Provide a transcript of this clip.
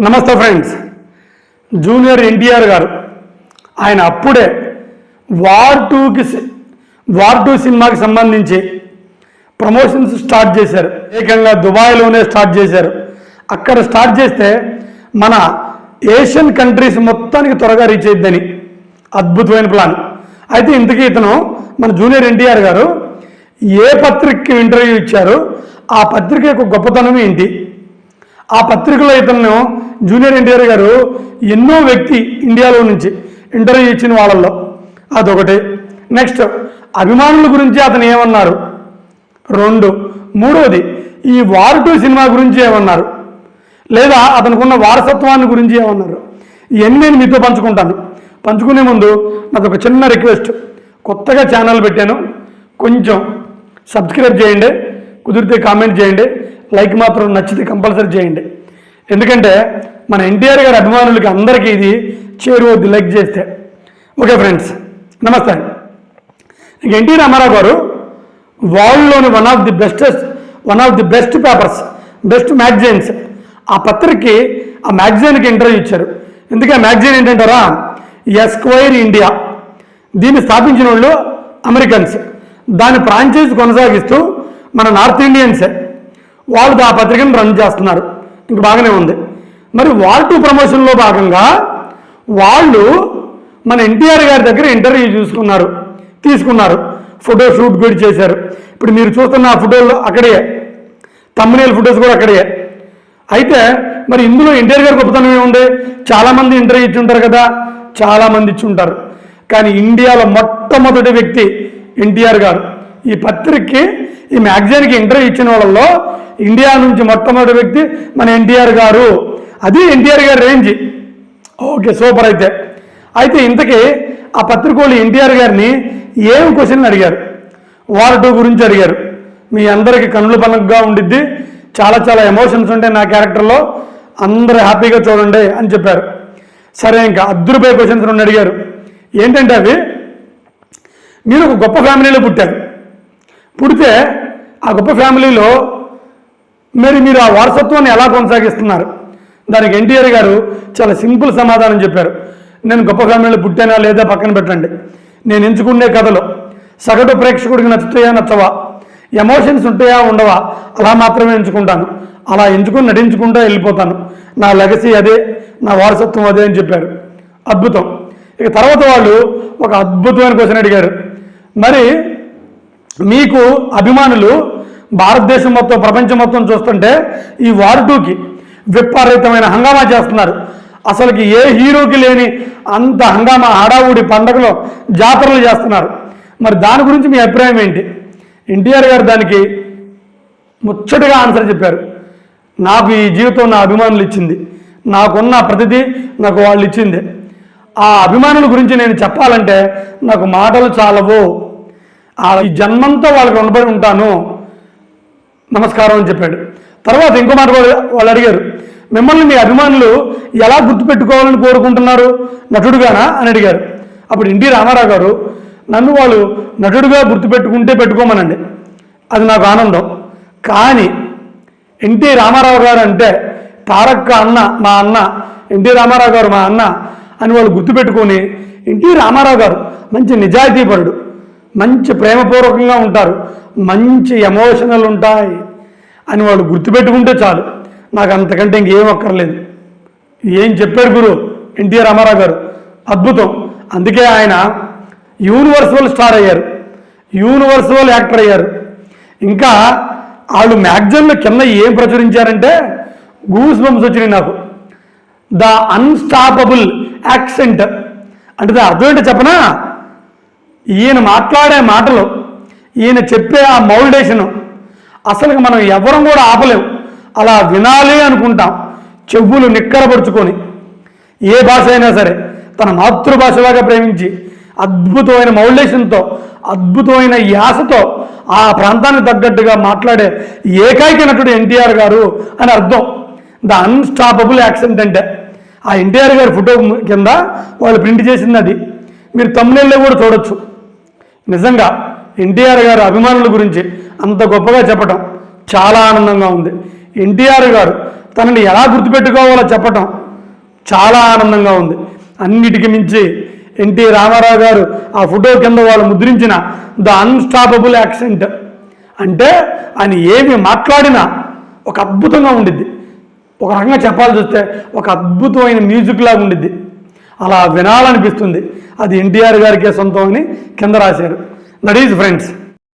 నమస్తే friends. Junior NTR గారు ఆయన అప్పుడే వార్ టూకి సి- వార్ టూ సినిమాకి సంబంధించి ప్రమోషన్స్ స్టార్ట్ చేశారు. ఏకంగా దుబాయ్లోనే స్టార్ట్ చేశారు. అక్కడ స్టార్ట్ చేస్తే మన ఏషియన్ కంట్రీస్ మొత్తానికి త్వరగా రీచ్ అయిద్దని అద్భుతమైన ప్లాన్. అయితే ఇంతకీ ఇతను మన జూనియర్ ఎన్టీఆర్ గారు ఏ పత్రికకి ఇంటర్వ్యూ ఇచ్చారు? ఆ పత్రిక యొక్క గొప్పతనం ఏంటి? ఆ పత్రికలో ఇతను జూనియర్ ఎన్టీఆర్ గారు ఎన్నో వ్యక్తి ఇండియాలో నుంచి ఇంటర్వ్యూ ఇచ్చిన వాళ్ళల్లో. అదొకటి. నెక్స్ట్ అభిమానుల గురించి అతను ఏమన్నారు? రెండు. మూడవది ఈ వార్ టూ సినిమా గురించి ఏమన్నారు? లేదా అతనుకున్న వారసత్వాన్ని గురించి ఏమన్నారు? ఇవన్నీ నేను మీతో పంచుకుంటాను. పంచుకునే ముందు నాకు ఒక చిన్న రిక్వెస్ట్. కొత్తగా ఛానల్ పెట్టాను. కొంచెం సబ్స్క్రైబ్ చేయండి. కుదిరితే కామెంట్ చేయండి. లైక్ మాత్రం నచ్చితే కంపల్సరీ చేయండి. ఎందుకంటే మన ఎన్టీఆర్ గారి అభిమానులకి అందరికీ ఇది చేరువద్దు లైక్ చేస్తే. ఓకే ఫ్రెండ్స్ నమస్తే. ఇక ఎన్టీ రామారావు గారు వరల్డ్లోని one of the bestest one of the best papers best magazines ఆ పత్రికకి ఆ మ్యాగజైన్కి ఇంటర్వ్యూ ఇచ్చారు. ఎందుకే మ్యాగజైన్ ఏంటంటారా? ఎస్క్వైర్ ఇండియా దీన్ని స్థాపించిన వాళ్ళు అమెరికన్స్ దాని ఫ్రాంచైజ్ కొనసాగిస్తూ మన నార్త్ ఇండియన్సే వాళ్ళు ఆ పత్రికను రన్ చేస్తున్నారు. ఇంక బాగానే ఉంది. మరి వాల్ టు ప్రమోషన్లో భాగంగా వాళ్ళు మన ఎన్టీఆర్ గారి దగ్గర ఇంటర్వ్యూ చూసుకున్నారు తీసుకున్నారు. ఫోటో షూట్ కూడా చేశారు. ఇప్పుడు మీరు చూస్తున్న ఆ ఫోటోలు అక్కడే. తమ్మునేల్ ఫొటోస్ కూడా అక్కడే. అయితే మరి ఇందులో ఎన్టీఆర్ గారి గొప్పతనం ఏముంది? చాలామంది ఇంటర్వ్యూ ఇచ్చి ఉంటారు కదా చాలామంది ఇచ్చి ఉంటారు. కానీ ఇండియాలో మొట్టమొదటి వ్యక్తి ఎన్టీఆర్ గారు. ఈ పత్రికకి ఈ మ్యాగజైన్కి ఇంటర్వ్యూ ఇచ్చిన వాళ్ళలో ఇండియా నుంచి మొట్టమొదటి వ్యక్తి మన ఎన్టీఆర్ గారు. అది ఎన్టీఆర్ గారి రేంజ్. ఓకే సూపర్ అయితే. అయితే ఇంతకీ ఆ పత్రిక వాళ్ళు ఎన్టీఆర్ గారిని ఏం క్వశ్చన్లు అడిగారు? వార్ టూ గురించి అడిగారు. మీ అందరికీ కనుల పనకగా ఉండిద్ది. చాలా చాలా ఎమోషన్స్ ఉంటాయి నా క్యారెక్టర్లో. అందరూ హ్యాపీగా చూడండి అని చెప్పారు. సరే ఇంకా అద్దరుపై క్వశ్చన్స్ రెండు అడిగారు. ఏంటంటే అవి మీరు ఒక గొప్ప ఫ్యామిలీలో పుట్టారు. పుడితే ఆ గొప్ప ఫ్యామిలీలో మరి మీరు ఆ వారసత్వాన్ని ఎలా కొనసాగిస్తున్నారు? దానికి ఎన్టీఆర్ గారు చాలా సింపుల్ సమాధానం చెప్పారు. నేను గొప్ప ఫ్యామిలీలో పుట్టానా లేదా పక్కన పెట్టండి. నేను ఎంచుకునే కథలు. సగటు ప్రేక్షకుడికి నచ్చుతాయా నచ్చవా? ఎమోషన్స్ ఉంటాయా ఉండవా? అలా మాత్రమే ఎంచుకుంటాను. అలా ఎంచుకుని నటించుకుంటూ వెళ్ళిపోతాను. నా లెగసీ అదే నా వారసత్వం అదే అని చెప్పారు. అద్భుతం. ఇక తర్వాత వాళ్ళు ఒక అద్భుతమైన క్వశ్చన్ అడిగారు. మరి మీకు అభిమానులు భారతదేశం మొత్తం ప్రపంచం మొత్తం చూస్తుంటే ఈ వార్ టూకి విపరీతమైన హంగామా చేస్తున్నారు. అసలుకి ఏ హీరోకి లేని అంత హంగామా హడావుడి పండగలో జాతరలు చేస్తున్నారు. మరి దాని గురించి మీ అభిప్రాయం ఏంటి? ఎన్టీఆర్ గారు దానికి ముచ్చటగా ఆన్సర్ చెప్పారు. నాకు ఈ జీవితం నా అభిమానులు ఇచ్చింది. నాకున్న ప్రతిదీ నాకు వాళ్ళు ఇచ్చింది. ఆ అభిమానుల గురించి నేను చెప్పాలంటే నాకు మాటలు చాలవు. ఆ ఈ జన్మంతో వాళ్ళకి రుణపడి ఉంటాను. నమస్కారం అని చెప్పాడు. తర్వాత ఇంకో మాట వాళ్ళు అడిగారు. మిమ్మల్ని మీ అభిమానులు ఎలా గుర్తుపెట్టుకోవాలని కోరుకుంటున్నారు? నటుడుగానా? అని అడిగారు. అప్పుడు ఎన్టీ రామారావు గారు నన్ను వాళ్ళు నటుడుగా గుర్తుపెట్టుకుంటే పెట్టుకోమనండి. అది నాకు ఆనందం. కానీ ఎన్టీ రామారావు గారు అంటే తారక్క అన్న మా అన్న ఎన్టీ రామారావు గారు మా అన్న అని వాళ్ళు గుర్తుపెట్టుకొని ఎన్టీ రామారావు గారు మంచి నిజాయితీపరుడు. మంచి ప్రేమపూర్వకంగా ఉంటారు. మంచి ఎమోషనల్ ఉంటాయి. అని వాళ్ళు గుర్తుపెట్టుకుంటే చాలు. నాకు అంతకంటే ఇంకేం అక్కర్లేదు. ఏం చెప్పారు గురు? ఎన్టీఆర్ రామారావు గారు. అద్భుతం. అందుకే ఆయన యూనివర్సల్ స్టార్ అయ్యారు. యూనివర్సల్ యాక్టర్ అయ్యారు. ఇంకా వాళ్ళు మ్యాగజైన్లో కింద ఏం ప్రచురించారంటే గూస్ బంప్స్ వచ్చినాయి నాకు. The unstoppable accent. అంటే అర్థం ఏంటో చెప్పనా? ఈయన మాట్లాడే మాటలు ఈయన చెప్పే ఆ మౌల్డేషను అసలు మనం ఎవరం కూడా ఆపలేము అలా వినాలి అనుకుంటాం చెవులు నిక్కరపరుచుకొని. ఏ భాష అయినా సరే తన మాతృభాషలాగా ప్రేమించి అద్భుతమైన మౌల్డేషన్తో అద్భుతమైన యాసతో ఆ ప్రాంతానికి తగ్గట్టుగా మాట్లాడే ఏకైక నటుడు ఎన్టీఆర్ గారు అని అర్థం. ద అన్స్టాపబుల్ యాక్సెంట్ అంటే ఆ ఎన్టీఆర్ గారి ఫోటో కింద వాళ్ళు ప్రింట్ చేసింది అది. మీరు తమ్ముళ్ళలో కూడా చూడొచ్చు. నిజంగా ఎన్టీఆర్ గారు అభిమానుల గురించి అంత గొప్పగా చెప్పటం చాలా ఆనందంగా ఉంది. ఎన్టీఆర్ గారు తనని ఎలా గుర్తుపెట్టుకోవాలో చెప్పటం చాలా ఆనందంగా ఉంది. అన్నిటికి మించి ఎన్టీ రామారావు గారు ఆ ఫోటో కింద వాళ్ళు ముద్రించిన ద అన్స్టాపబుల్ యాక్సెంట్ అంటే ఆయన ఏమి మాట్లాడినా ఒక అద్భుతంగా ఉండిద్ది. ఒక రకంగా చెప్పాల్సి వస్తే ఒక అద్భుతమైన మ్యూజిక్ లాగా ఉండిద్ది. అలా వినాలనిపిస్తుంది. అది ఎన్టీఆర్ గారికే సొంతం అని కింద రాశారు. That is friends